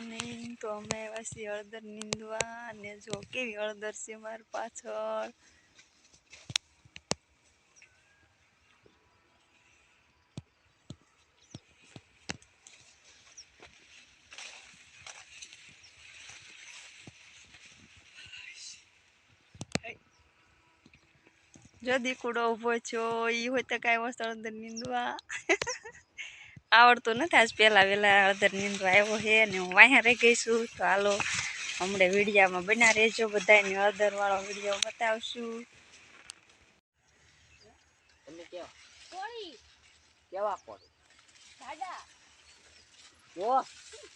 Morning તો અમે આવ્યા છીએ હળદર નીંદવા અને જો કેવી હળદર છે મારી પાછળ. જો દીકુડો ઊભો છો, ઈ હોય તો કાંઈ વસ્તુ અંદર નીંદવા. આવડતું નથી. આજ પહેલાં વહેલા હળદર નીંદવા આવ્યો છે ને હું વાંહ્યા રહી ગઈ છું. તો હાલો હમણાં વિડીયામાં બના રહેજો બધાને હળદરવાળો વીડિયો બતાવશું. તમે કેવા? કોળી કેવા કોળી? જો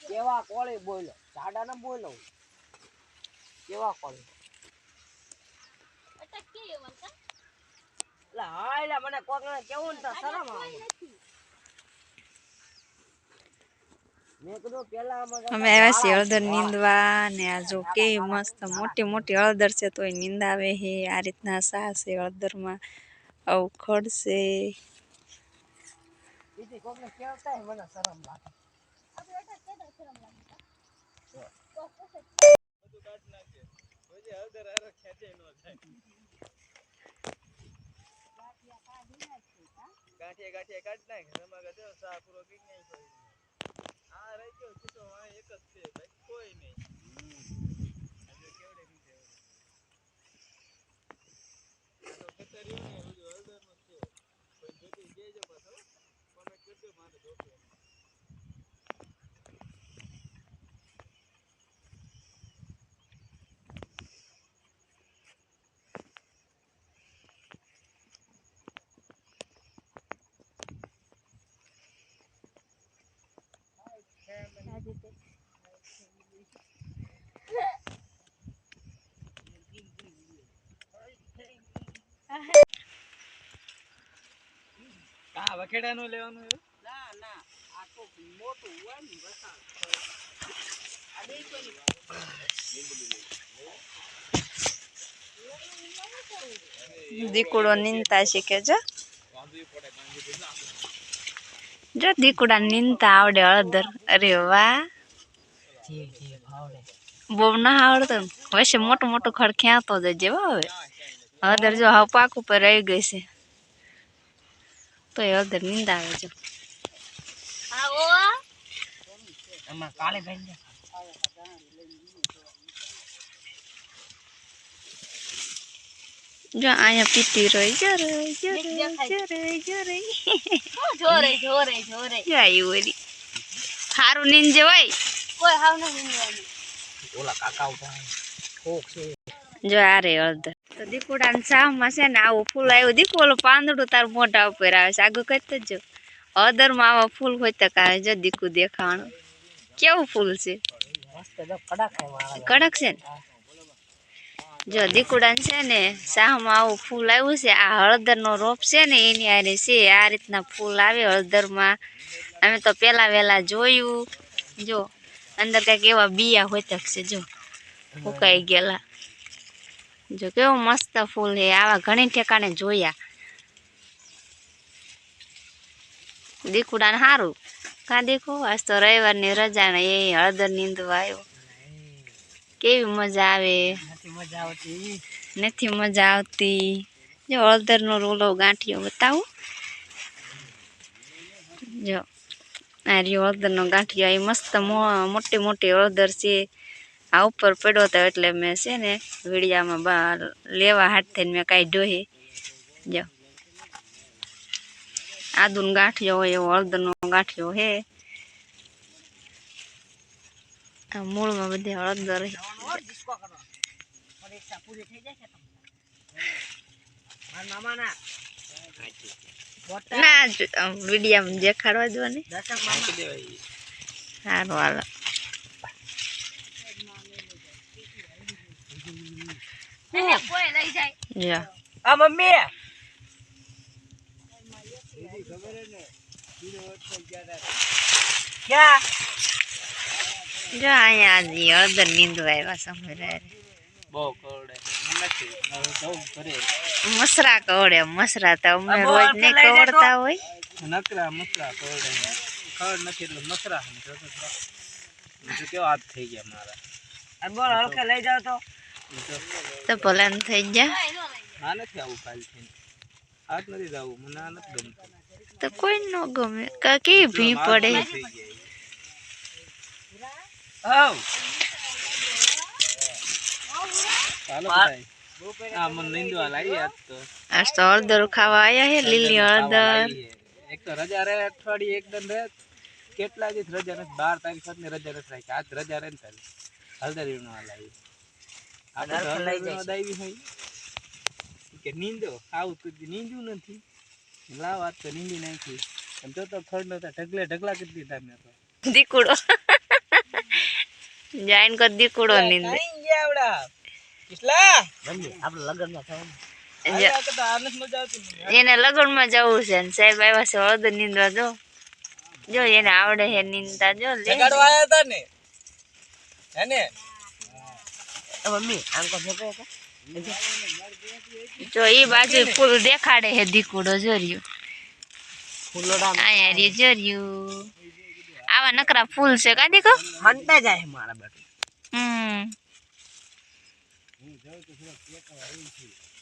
કેવા કોળી બોલો જાડા ના બોલો કેવા કોળી? અટક કે વંકા એટલે હા એટલે મને કોક ને કેવું ને તો શરમ આવે. અમે આવ્યા છીએ હળદર નીંદવા ને આ જો કેવી મસ્ત મોટી મોટી હળદર છે તોય નીંદાવે હે. આ રીતના સા છે હળદરમાં. આવું ખડશે ગાંઠિયા ગાંઠિયા કાઢ નાખ. તમારે જો સા પૂરો નહીં કોઈ આ રહી ગયો કીધો આ એક જ છે બાકી કોઈ નહીં. ખેતરીઓ ને બધું હળદરનું નું છે. કોઈ જોતી જેજો પાછો. કોમેન્ટ કરજો મારે જોતું વખેડાનું લેવાનું એવું ના ના આ તો મોટું હોય ને વસાણ આ બે કોઈ દીકુડો નીંદતા શીખે છે જો દીકુડા નીંદતા આવડે હળદર. અરે વાહ. જે જે બહુ ના. આવડતો વચ્ચે મોટું મોટું ખડ ખ્યાતો જજે હો હવે. હળદર જો હાવ પાક ઉપર રહી ગઈ છે. તો એ હળદર હા ઓ એમાં કાળે ભાઈ જો અહીંયા પીતી રહી. જો રહી જો રહી જો રહી જો રહી જો રહી જો રહી જો આવી ઓલી સારું નીંદ હોય. કોઈ હાવ ન નીંદવાનું. ઓલા કાકા ઊભા કોક છે. જો આ રે હળદર તો દીકુડા સાહમાં છે ને આવું ફૂલ આવ્યું. દીકુ પાંદડું તાર મોઢા ઉપર આવે છે. આગળ કઈ જ જો. અદરમાં આવા ફૂલ હોય તો કાંઈ જો દીકુ દેખાણું. કેવું ફૂલ છે? કડક છે ને? જો દીકુડાન છે ને શાહમાં આવું ફૂલ આવ્યું છે, આ હળદરનો રોપ છે ને, એની આરે છે, આ રીતના ફૂલ આવે હળદરમાં. અમે તો પહેલાં વહેલાં જોયું. જો, અંદર કંઈક એવા બિયા હોતક છે, જો, ફૂંકાઈ ગયેલા. જો, કેવું મસ્ત ફૂલ છે, આવા ઘણી ઠેકાણે જોયા. દીકુડાને સારું કાં દેખો આજ તો રવિવારની રજા ને એ હળદર નીંદવા આવ્યો. કેવી મજા આવે. નથી મજા આવતી. જો હળદરનો રોલો ગાંઠિયો બતાવું. જો, આ રહ્યો હળદરનો ગાંઠિયો. એ મસ્ત મોટી મોટી હળદર છે. આ ઉપર પડ્યો હતો એટલે મેં છે ને વીડિયામાં લેવા હાથ થઈને મેં કાઢ્યો હે જો. આદુનો ગાંઠિયો હોય એવો, હળદરનો ગાંઠિયો હે. મૂળમાં બધી હળદર છે ઓર ડિસ્કો કરો પરીક્ષા પૂરી થઈ જાય છે મારા મામા ના વિડીયામાં દેખાડવા જો ને સારું હાલો. એને કોઈ લઈ જાય. જો આ મમ્મી. જો અહીંયા આજે હળદર નીંદવા આવ્યા સમય બહુ કરડે નથી હવે જવું ઘરે મસરા કવડે મસરા તો અમે અમો રોજ આમ ને કે લઈ જાય તો? કવડતા હોય નકરા મસરા કરડે ખડ નથી એટલે મસરા તો કેવો હાથ થઈ ગયા મારા આ બોલ હલકે લઈ જાવ તો ઈ તો તો ભલે ને થઈ જા આ નથી આવું કાલથી આ જ નથી જવું મને આ નથી ગમતું તો કોઈ ન ગમે કા કેવી ભી પડે હાથ થઈ ગયા ઈ. ચાલો ભાઈ આ મને નીંદવા લાવી આજ તો. આજ તો હળદર ખાવા આયા હે લીલી હળદર. એક તો રજા રે અઠવાડિયે એકદમ રે કેટલા દિવસ રજા નથી બાર તારીખ સુધી રજા નથી રાખી. આજ રજા રે ને તારે. હળદર વીણવા લાવી આપણે હળદર લઈ હળદર વીણવા દાવી હોય કે નીંદો આવું તો નીંદ્યું નથી. લાવ આજ તો નીંદી નાખી. એમ તો તો ખડ નતા ઢગલે ઢગલા કરી દીધા મેં તો. દીકુડો. જાઈન દીકુડો નીંદે. આવડા. કિસલા મમ્મી આપણે લગ્નમાં થવાનું જા- આ કરતા આને જ મજા આવતી મને. એને લગનમાં જવું છે ને સાહેબ આવ્યા છે હળદર નીંદવા જો જો એને આવડે હે નીંદતા જો લે જગાડવા આયા હતા ને હેને એ મમ્મી આમ કો ભેગો હતો જો એ બાજુ ફૂલ દેખાડે હે દીકુડો જોર્યું ફૂલોડા આયા રે જોર્યું આવા નકરા ફૂલ છે કા દીકો હંતા જાય મારા બેટું હમ que es pieza de